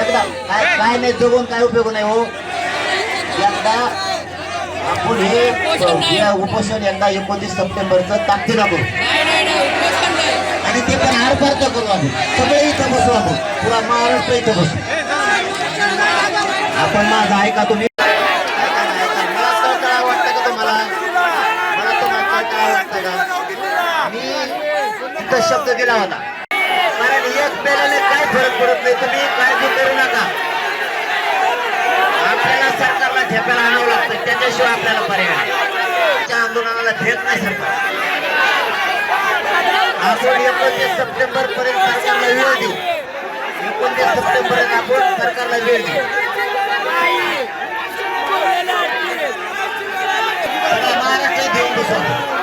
एकदा. काय काय नाही जगून काय उपयोग नाही हो. एकदा आपण हे हे उपोषण एकदा एकोणतीस सप्टेंबरचं ताकदीला करू आणि ते पण आरपारचं करू आपण. सगळे इथं बसू आपण. पुरा महाराष्ट्र इथं बसू. आपण माझं ऐका तुम्ही. ऐका ना, ऐका. फरक पडत नाही. तुम्ही काळजी करू नका. आपल्याला सरकारला झेपायला आणावं लागतं. त्याच्याशिवाय आपल्याला पर्याय त्या आंदोलनाला भेट नाही सरकार. आपण एकोणतीस सप्टेंबर पर्यंत सरकारला वेळ देऊ. एकोणतीस सप्टेंबर पर्यंत आपण सरकारला वेळ देऊ. महाराष्ट्र घेऊन बसवतो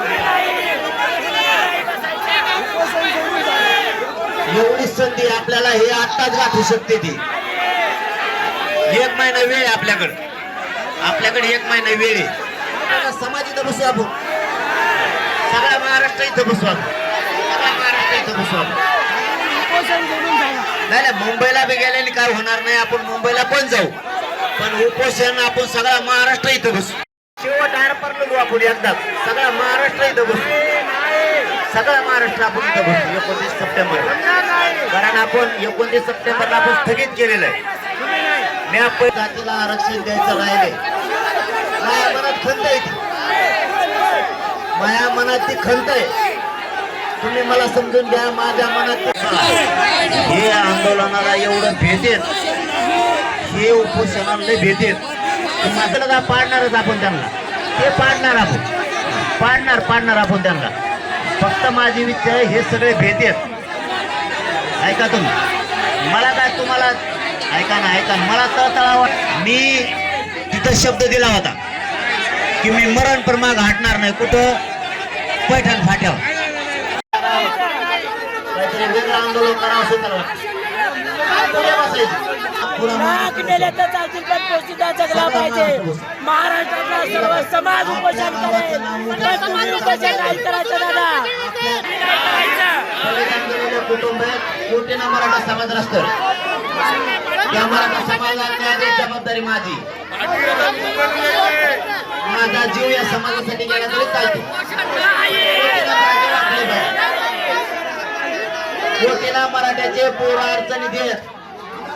एवढी संधी आपल्याला हे आत्ताच गाठू शकते ती. एक महिना वेळ आपल्याकडे. आपल्याकडे एक महिना वेळ आहे. समाज इथं बसू आपण. सगळा महाराष्ट्र इथं बसू आपण. सगळा महाराष्ट्र इथं बसू आपण. नाही नाही मुंबईला बी गेल्याने काय होणार नाही आपण मुंबईला पण जाऊ. पण उपोषण आपण सगळा महाराष्ट्र इथं बसू. शेवट आर पडलो आपण एकदा. सगळा महाराष्ट्र इथं बसू. सगळा महाराष्ट्र आपण इथं एकोणतीस सप्टेंबर. कारण आपण एकोणतीस सप्टेंबरला आपण स्थगित केलेलं आहे. मी आपण जातीला आरक्षण द्यायचं राहिले. माझ्या मनात खंत आहे ती. माझ्या मनात ती खंत आहे. तुम्ही मला समजून घ्या माझ्या मनात हे आंदोलनाला एवढं भेटेल हे उपोषणाला भेटेल मात्र का पाडणारच आपण त्यांना? ते पाडणार आपण. पाडणार पाडणार आपण त्यांना. फक्त माझी विचार हे सगळे भेटेत ऐका तुम्ही. मला काय तुम्हाला ऐका ना ऐका ना. मला तळतळावा मी तिथं शब्द दिला होता की मी मरण प्रमाग हाटणार हटणार नाही. कुठं? पैठण फाट्यावर. काहीतरी वेगळं आंदोलन करावं असं नाक नेले तर चालतील पण पोस्टिदा जगला पाहिजे. महाराष्ट्रातला सर्व समाज उपोषण करेल. पण तुम्ही उपोषण नाही करायचं दादा. कुटुंब आहेत कोटीना मराठा समाज रस्त्यावर त्या मराठा द्यायची जबाबदारी माझी माझा जीव या समाजासाठी गेला तरी चालतो. कोटीला मराठ्याचे पोर अडचणी देत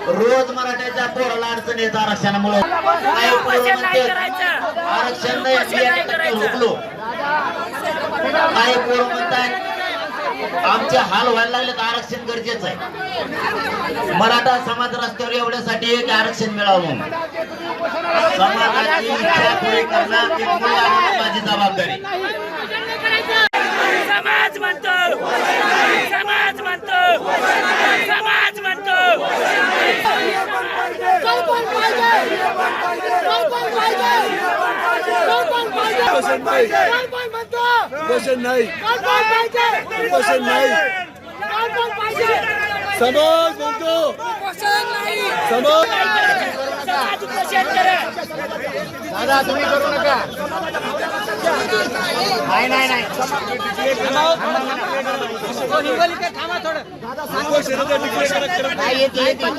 रोज मराठ्याच्या पोराला अडचणी येत आरक्षणामुळे. आरक्षण नाही. हुकलो काही पोरं म्हणतात आमचे हाल व्हायला लागले तर आरक्षण गरजेचं आहे. मराठा समाज रस्त्यावर एवढ्यासाठी एक आरक्षण मिळावं. समाजाची इच्छा पुरी करणं माझी जबाबदारी. समाज म्हणतो. समाज म्हणतो. समाज उपोषण नाही उपोषण नाही समाज म्हणतो समाज समाज उपोषण करा दादा तुम्ही करू नका नाही नाही नाही नाही, येते येते